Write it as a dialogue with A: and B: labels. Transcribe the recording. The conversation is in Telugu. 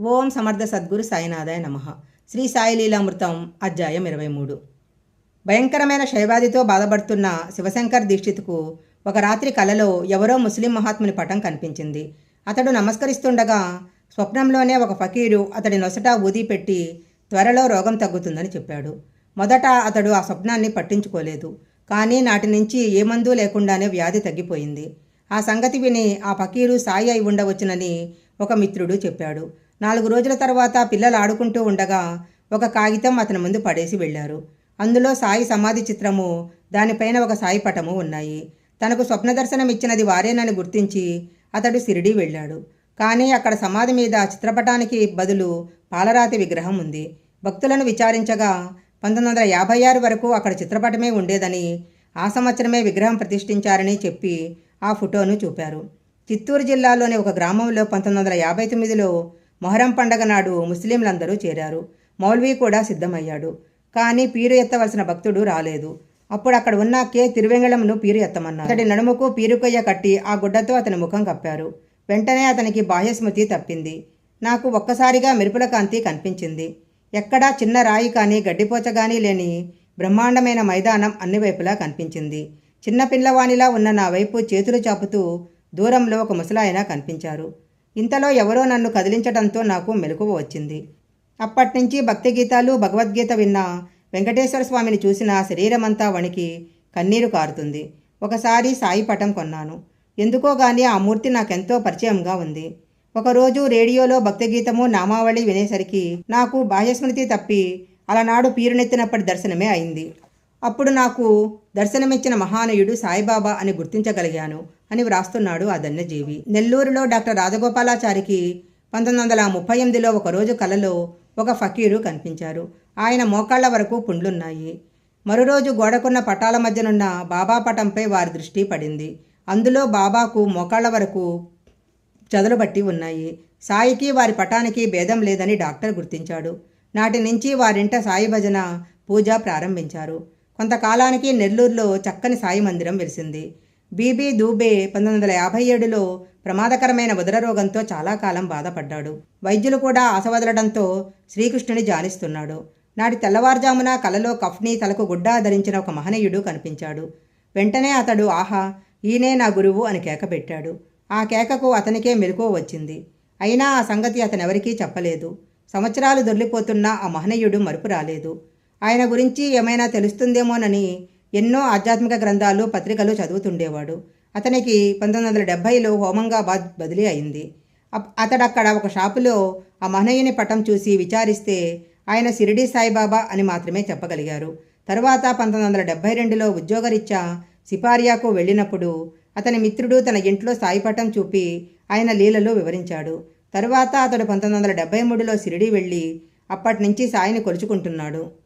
A: ఓం సమర్థ సద్గురు సాయినాథాయ నమ. శ్రీ సాయి లీలామృతం అధ్యాయం ఇరవై మూడు. భయంకరమైన శైవాదితో బాధపడుతున్న శివశంకర్ దీక్షిత్కు ఒక రాత్రి కలలో ఎవరో ముస్లిం మహాత్ముని పటం కనిపించింది. అతడు నమస్కరిస్తుండగా స్వప్నంలోనే ఒక ఫకీరు అతడి నొసట ఊది పెట్టి త్వరలో రోగం తగ్గుతుందని చెప్పాడు. మొదట అతడు ఆ స్వప్నాన్ని పట్టించుకోలేదు. కానీ నాటి నుంచి ఏ మందు లేకుండానే వ్యాధి తగ్గిపోయింది. ఆ సంగతి విని ఆ ఫకీరు సాయి అయి ఉండవచ్చునని ఒక మిత్రుడు చెప్పాడు. నాలుగు రోజుల తర్వాత పిల్లలు ఆడుకుంటూ ఉండగా ఒక కాగితం అతని ముందు పడేసి వెళ్ళారు. అందులో సాయి సమాధి చిత్రము దానిపైన ఒక సాయి పటము ఉన్నాయి. తనకు స్వప్న దర్శనం ఇచ్చినది వారేనని గుర్తించి అతడు సిరిడి వెళ్ళాడు. కానీ అక్కడ సమాధి మీద చిత్రపటానికి బదులు పాలరాతి విగ్రహం ఉంది. భక్తులను విచారించగా పంతొమ్మిది వందల యాభై ఆరు వరకు అక్కడ చిత్రపటమే ఉండేదని ఆ సంవత్సరమే విగ్రహం ప్రతిష్ఠించారని చెప్పి ఆ ఫోటోను చూపారు. చిత్తూరు జిల్లాలోని ఒక గ్రామంలో పంతొమ్మిది వందల యాభై తొమ్మిదిలో మొహరం పండగ నాడు ముస్లింలందరూ చేరారు. మౌల్వీ కూడా సిద్ధమయ్యాడు. కానీ పీరు ఎత్తవలసిన భక్తుడు రాలేదు. అప్పుడు అక్కడ ఉన్న కే. తిరువెంగళంను పీరు ఎత్తమన్నారు. అతడి నడుముకు పీరుకొయ్య కట్టి ఆ గుడ్డతో అతని ముఖం కప్పారు. వెంటనే అతనికి బాహ్యస్మృతి తప్పింది. నాకు ఒక్కసారిగా మెరుపుల కాంతి కనిపించింది. ఎక్కడా చిన్న రాయి కానీ గడ్డిపోచ కానీ లేని బ్రహ్మాండమైన మైదానం అన్ని వైపులా కనిపించింది. చిన్న పిల్లవానిలా ఉన్న నా వైపు చేతులు చాపుతూ దూరంలో ఒక ముసలాయన కనిపించారు. ఇంతలో ఎవరో నన్ను కదిలించడంతో నాకు మెలకువ వచ్చింది. అప్పటినుంచి భక్తి గీతాలు భగవద్గీత విన్న వెంకటేశ్వర స్వామిని చూసిన శరీరమంతా వణికి కన్నీరు కారుతుంది. ఒకసారి సాయి పటం కొన్నాను. ఎందుకో గాని ఆ మూర్తి నాకెంతో పరిచయంగా ఉంది. ఒకరోజు రేడియోలో భక్తిగీతము నామావళి వినేసరికి నాకు బాహ్యస్మృతి తప్పి అలనాడు పీరునెత్తినప్పటి దర్శనమే అయింది. అప్పుడు నాకు దర్శనమిచ్చిన మహానయుడు సాయిబాబా అని గుర్తించగలిగాను అని వ్రాస్తున్నాడు ఆ ధన్యజీవి. నెల్లూరులో డాక్టర్ రాజగోపాలాచారికి పంతొమ్మిది వందల ముప్పై ఎనిమిదిలో ఒకరోజు కలలో ఒక ఫకీరు కనిపించారు. ఆయన మోకాళ్ళ వరకు పుండ్లున్నాయి. మరోరోజు గోడకున్న పటాల మధ్యనున్న బాబా పటంపై వారి దృష్టి పడింది. అందులో బాబాకు మోకాళ్ళ వరకు చదులు బట్టి ఉన్నాయి. సాయికి వారి పటానికి భేదం లేదని డాక్టర్ గుర్తించాడు. నాటి నుంచి వారింట సాయి భజన పూజ ప్రారంభించారు. కొంతకాలానికి నెల్లూరులో చక్కని సాయి మందిరం వెలిసింది. బీబీ దూబే పంతొమ్మిది వందల యాభై ఏడులో ప్రమాదకరమైన ఉదర రోగంతో చాలా కాలం బాధపడ్డాడు. వైద్యులు కూడా ఆశ వదలడంతో శ్రీకృష్ణుని జానిస్తున్నాడు నాటి తెల్లవారుజామున కలలో కఫ్ని తలకు గుడ్డ ధరించిన ఒక మహనీయుడు కనిపించాడు. వెంటనే అతడు ఆహా ఈయనే నా గురువు అని కేక పెట్టాడు. ఆ కేకకు అతనికే మెలకువ వచ్చింది. అయినా ఆ సంగతి అతనెవరికీ చెప్పలేదు. సంవత్సరాలు దొర్లిపోతున్న ఆ మహనీయుడు మరుపు రాలేదు. ఆయన గురించి ఏమైనా తెలుస్తుందేమోనని ఎన్నో ఆధ్యాత్మిక గ్రంథాలు పత్రికలు చదువుతుండేవాడు. అతనికి పంతొమ్మిది వందల డెబ్భైలో హోమంగాబాద్ బదిలీ అయింది. అతడక్కడ ఒక షాపులో ఆ మహనీయుని పటం చూసి విచారిస్తే ఆయన సిరిడి సాయిబాబా అని మాత్రమే చెప్పగలిగారు. తరువాత పంతొమ్మిది వందల డెబ్బై రెండులో ఉద్యోగరీత్యా సిపారియాకు వెళ్ళినప్పుడు అతని మిత్రుడు తన ఇంట్లో సాయి పటం చూపి ఆయన లీలలు వివరించాడు. తరువాత అతడు పంతొమ్మిది వందల డెబ్బై మూడులో సిరిడి వెళ్ళి అప్పటి నుంచి సాయిని కొలుచుకుంటున్నాడు.